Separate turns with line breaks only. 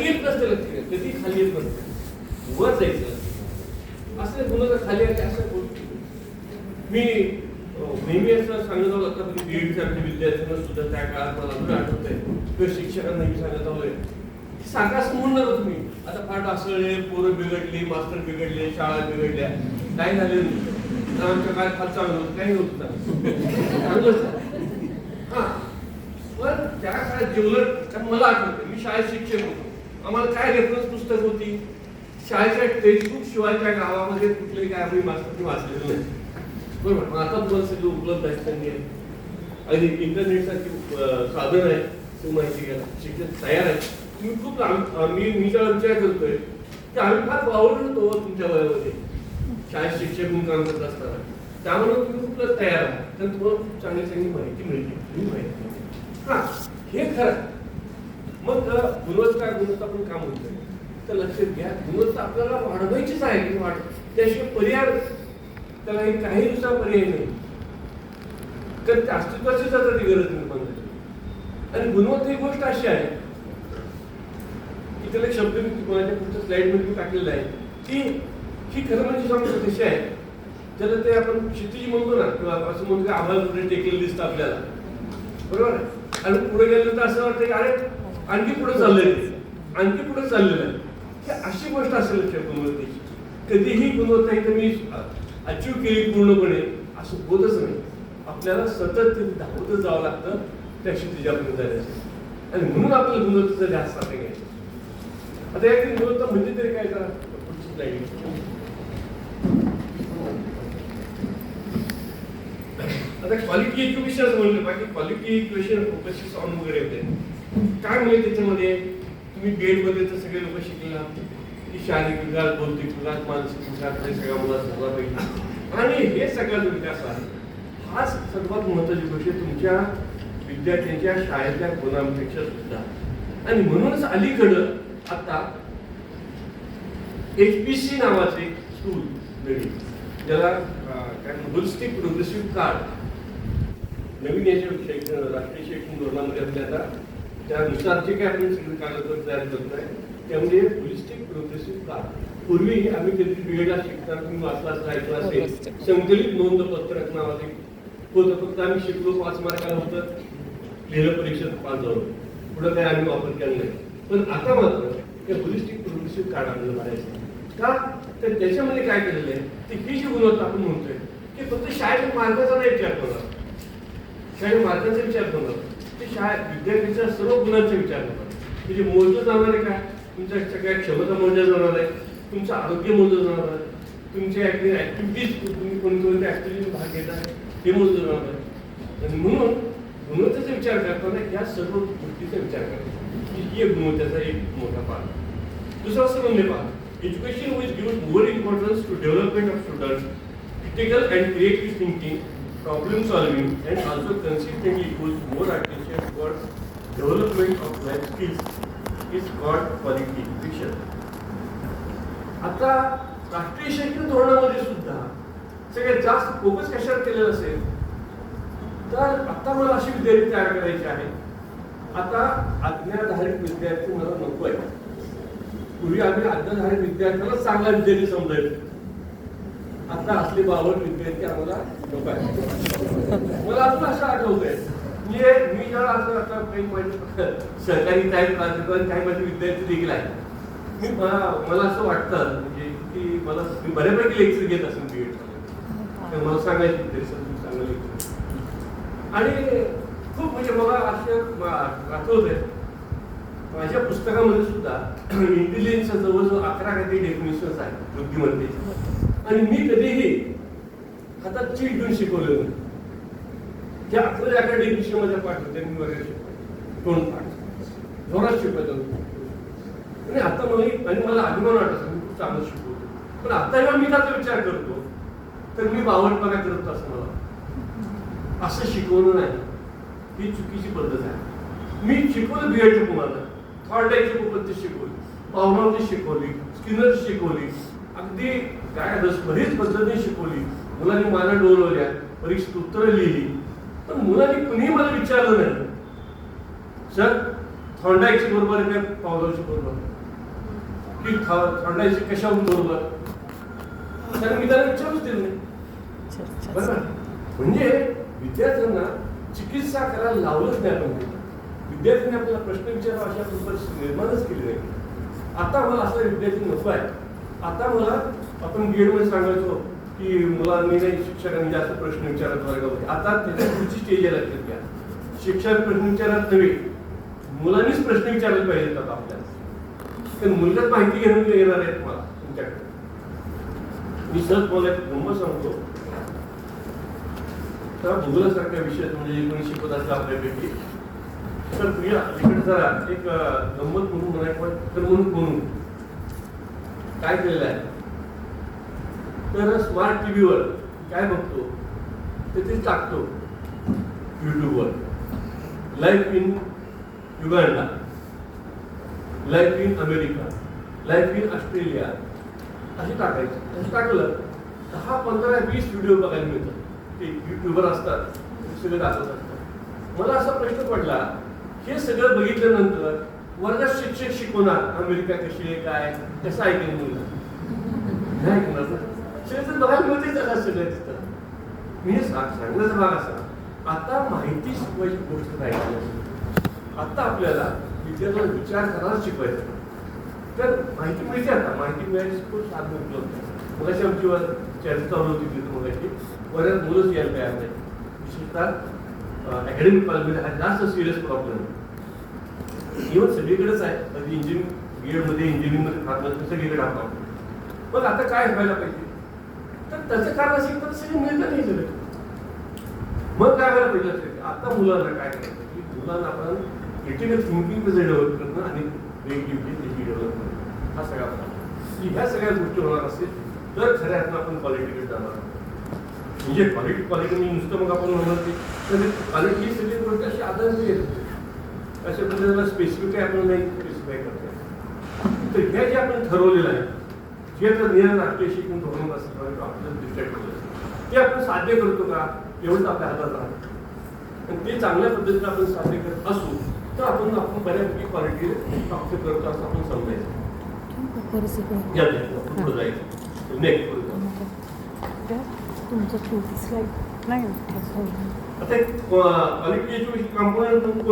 खाली येत नसते लक्ष कधी खाली येत नसते. वर जायचं. असं मुलं खाली आहे असं मी नेहमी असं सांगत आलो आता म्हणजे बीएड सारख्या विद्यार्थ्यांना सुद्धा त्या काळात मला अजून आठवत आहे. किंवा शिक्षकांना मी सांगत आलोय. सांगा असं म्हणणार होत मी. आता फार ढासळले पोरं बिघडली मास्टर बिघडले शाळा बिघडल्या. काय झाले? आमच्या काळात फार चांगलं होतं. काही नव्हतं हा. पण त्या काळात जेवलं मला आठवतं. मी शाळेत शिक्षक होतो. आम्हाला काय रेफरन्स पुस्तक होती? शाळेच्या टेक्स्टबुक शिवायच्या गावामध्ये कुठलेही काय आम्ही मास्तर वाचलेलं नाही. बरोबर. मग आता तुम्हाला सगळं उपलब्ध आहे त्यांनी आहे. आणि इंटरनेट सारखी साधन आहे तुम्ही माहिती घ्यायला शिक्षक तयार आहे. तुम्ही खूप आम- आम्ही मी ज्या विचार करतोय की आम्ही फार वावरतो होतो हो तुमच्या वयामध्ये. शाळेत शिक्षक म्हणून काम करत असताना. त्यामुळे तुम्ही खूप तयार आहात. तर तुम्हाला खूप चांगली चांगली माहिती मिळते. तुम्ही माहिती हा. हे खरं मग गुणवत्ता गुणवत्ता पण काम होत. तर लक्षात घ्या गुणवत्ता आपल्याला वाढवायचीच आहे की वाढ. त्याशिवाय पर्याय त्याला काही दुसरा पर्याय नाही. कारण त्या अस्तित्वाचीच आता ती गरज निर्माण झाली आणि गुणवत्ता ही गोष्ट अशी आहे की त्याला एक शब्द मी कोणाच्या पुढच्या स्लाईडमध्ये मी टाकलेला आहे की ही खरं म्हणजे समजा कशी आहे त्याला ते आपण क्षितिज म्हणतो ना किंवा असं म्हणतो की आभाळ पुढे टेकेल दिसतं आपल्याला. बरोबर आहे? आणि पुढे गेलं तर असं वाटतं की अरे आणखी पुढे चाललंय ते. आणखी पुढे चाललेलं आहे. अशी गोष्ट असेल लक्षात गुणवत्तेची. कधीही गुणवत्ता इथे मी अचीव केली पूर्णपणे असं होतच नाही. आपल्याला सतत ते धावतच जावं लागतं त्या तिच्या जाण्यासाठी आणि म्हणून आपल्याला गुणवत्तेचा जास्त साधे घ्यायचं आता या गुणवत्ता म्हणजे तरी काय करा पुढची slide. आता क्वालिटी एज्युकेशन म्हणलं बाकी क्वालिटी इक्वेशन फोकसिस ऑन वगैरे होते. काय म्हणजे त्याच्यामध्ये? तुम्ही बीएडमध्ये तर सगळे लोक शिकले. की शारीरिक विकास बौद्धिक विकास मानसिक विकास हे सगळ्या मुलांना झाला पाहिजे आणि हे सगळा जो विकास आहे. हाच सर्वात महत्वाची गोष्ट तुमच्या विद्यार्थ्यांच्या शाळेतल्या गुणांपेक्षा सुद्धा. आणि म्हणूनच अलीकडं आता एचपीसी नावाचे स्कूल नवीन. ज्याला होलिस्टिक प्रोग्रेसिव्ह कार्ड नवीन याच्या शैक्षण राष्ट्रीय शैक्षणिक धोरणामध्ये आपल्याला त्यानुसार जे काय आपण सगळे कागदपत्र तयार करतोय त्यामध्ये होलिस्टिक प्रोग्रेसिव्ह कार्ड पूर्वी आम्ही कधी बीएडला शिकताना तुम्ही वाचला असेल ऐकलं असेल संकलित नोंद पत्रक नावाचे होतं. फक्त आम्ही शिकलो पाच मार्काला होतं. लिहिलं परीक्षेत पास झालो. पुढे काही आम्ही वापर केला नाही. पण आता मात्र ते होलिस्टिक प्रोग्रेसिव्ह कार्ड आपल्याला काढायचं का? तर त्याच्यामध्ये काय केलेलं आहे? ते ही जी गुणवत्ता आपण म्हणतोय की फक्त शाळेच्या मार्गाचा नाही शाळेने मार्गाचा विचार करणार. ते शाळेत विद्यार्थ्यांच्या सर्व गुणांचा विचार करणार. म्हणजे मोजलं जाणार आहे काय तुमच्या सगळ्या क्षमता मोजल्या जाणार आहे. तुमचं आरोग्य मोजलं जाणार आहे. तुमच्या ऍक्टिव्हिटीज तुम्ही कोणकोणत्या ऍक्टिव्हिटीज भाग घेता हे मोजलं जाणार आहे. आणि म्हणून गुणवत्तेचा विचार करताना या सर्व गोष्टीचा विचार करा ही एक गुणवत्तेचा एक मोठा पार्ट दुसरं असं म्हणजे पहा. Education with give more importance to development of student critical and creative thinking problem solving, and also consistently puts more attention towards development of life skills. Is called quality education. आता राष्ट्रीय शैक्षणिक धोरणामध्ये सुद्धा सगळ्यात जास्त फोकस कशावर केलेला असेल? तर आता मला अशी विद्यार्थी तयार करायची आहे. आता अज्ञाधारित विद्यार्थी मला नको आहे पूर्वी आम्ही अज्ञाधारित विद्यार्थ्याला चांगला विद्यार्थी समजायचो. आता असली बावट विद्यार्थी आम्हाला लोक आहे मला अजून असं आठवत आहे म्हणजे मी जेव्हा असं आता काही माझे सरकारी काही प्राधिकरण काही माझे विद्यार्थी देखील आहेत. मी मला असं वाटतं म्हणजे की मला मी बऱ्यापैकी लेक्चर घेत असेल बी एड मला सांगायचं विद्यार्थी चांगलं लेक्चर आणि खूप म्हणजे मला असं आठवत आहे माझ्या पुस्तकामध्ये सुद्धा इंटेलिजन्सच्या जवळजवळ अकरा काही डेफिनेशन्स आहेत बुद्धिमत्तेच्या आणि मी कधीही हातात चीट घेऊन शिकवलेलं नाही. त्या अकरा अकरा डेफिनेशन पाठ पाठवते मी वगैरे शिकवतो. दोन पाठ जोरात शिकवतो. आणि आता मला आणि मला अभिमान वाटत मी खूप चांगलं शिकवतो. पण आता जेव्हा मी त्याचा विचार करतो तर मी बावटपणा करत असं मला. असं शिकवलं नाही. ही चुकीची पद्धत आहे. मी शिकवलं बी एड तुम्हाला थॉर्डायची पद्धत शिकवली. पावनावची शिकवली. स्किनर शिकवली. अगदी काय बरीच पद्धतीने शिकवली. मुलांनी मला डोलवल्या परीक्षेत उत्तरं लिहिली. पण मुलांनी कुणीही मला विचारलं नाही. सर थॉर्डाईकची बरोबर काय पावलाची बरोबर? की थॉर्डाईकची कशाहून बरोबर? कारण मी त्याला विचारूच दिलं नाही. बरं? म्हणजे विद्यार्थ्यांना चिकित्सा करायला लावलंच नाही आपण. विद्यार्थ्यांनी आपल्याला प्रश्न विचारावा अशा निर्माणच केली नाही. आता मला असं विद्यार्थी नको आहे आता मला आपण बीएड सांगायचो की मुलांनी नाही शिक्षकांनी जास्त प्रश्न विचारत वर्गामध्ये आता त्याच्या पुढची स्टेज यायला लक्षात घ्या. शिक्षक प्रश्न विचारत नव्हे मुलांनीच प्रश्न विचारले पाहिजेत आता आपल्याला. तर मुलगाच माहिती घेऊन येणार आहेत मला तुमच्याकडे. मी सहज मला एक गंमत सांगतो. तर भूगोलासारख्या विषयात म्हणजे कोणी शिकवत असलं आपल्यापैकी. तर तुझ्या इकडे जरा एक गंमत म्हणून म्हणा तर म्हणून म्हणून. काय केलेलं आहे? तर स्मार्ट टीव्हीवर काय बघतो? ते ते टाकतो. युट्यूबवर life in Uganda life in America life in Australia असे टाकायचे. असं टाकलं दहा पंधरा वीस व्हिडिओ बघायला मिळतात. ते युट्यूबर असतात ते सगळे दाखवत असतात. मला असा प्रश्न पडला हे सगळं बघितल्यानंतर वर्गात शिक्षक शिकवणार. अमेरिका कशी आहे काय कसं ऐकेल मुलगा नाही ऐकणार ना सगळं बघायला मिळते त्याला सगळं तिथं. मी सांगण्याचा भाग असा आता माहिती शिकवायची गोष्ट नाही आता आपल्याला विद्यार्थ्यांना विचार करायला शिकवायचं. तर माहिती मिळते आता. माहिती मिळायची खूप साधन उपलब्ध आहे. मगाशी आमची चर्चा चालू होती तिथं मगाशी. बऱ्याच मुलंच यायला तयार नाही. विशेषतः अकॅडमिक कॉलेजमध्ये हा जास्त सिरियस प्रॉब्लेम आहे. इव्हन सगळीकडेच आहे कधी इंजिनिअरिंग बीएडमध्ये इंजिनिअरिंगमध्ये फार्मसी सगळीकडे आपण पण आता काय व्हायला पाहिजे? तर त्याचं कारण असेल तर सगळी मिळतं नाही सगळं. मग काय व्हायला पाहिजे असेल? आता मुलांना काय करायचं? की मुलांना आपण क्रिटिकल थिंकिंग कसं डेव्हलप करणं आणि क्रिएटिव्हिटी त्याची डेव्हलप करणं. हा सगळा की ह्या सगळ्या गोष्टी होणार असेल तर खऱ्या अर्थानं आपण क्वालिटीकडे जाणार म्हणजे क्वालिटी क्वालिटी नुसतं मग आपण म्हणणार की क्वालिटी सगळी गोष्ट अशी आदर्श येत अशा पद्धतीला स्पेसिफिक आहे आपण नाही स्पेसिफाय करतो तर ह्या जे आपण ठरवलेलं आहे जे तर नियम राष्ट्रीय शिक्षण धोरण असतं किंवा आपलं दृष्ट्या ठेवलं असतं, ते आपण साध्य करतो का? एवढंच आपल्या हातात राहतं आणि ते चांगल्या पद्धतीने आपण साध्य करत असू तर आपण आपण बऱ्यापैकी क्वालिटी प्राप्त करतो असं आपण समजायचं. पुढे जायचं. नेक्स्ट.
तुमचं नाही
आता क्वालिटी एज्युकेशन कंपोनंट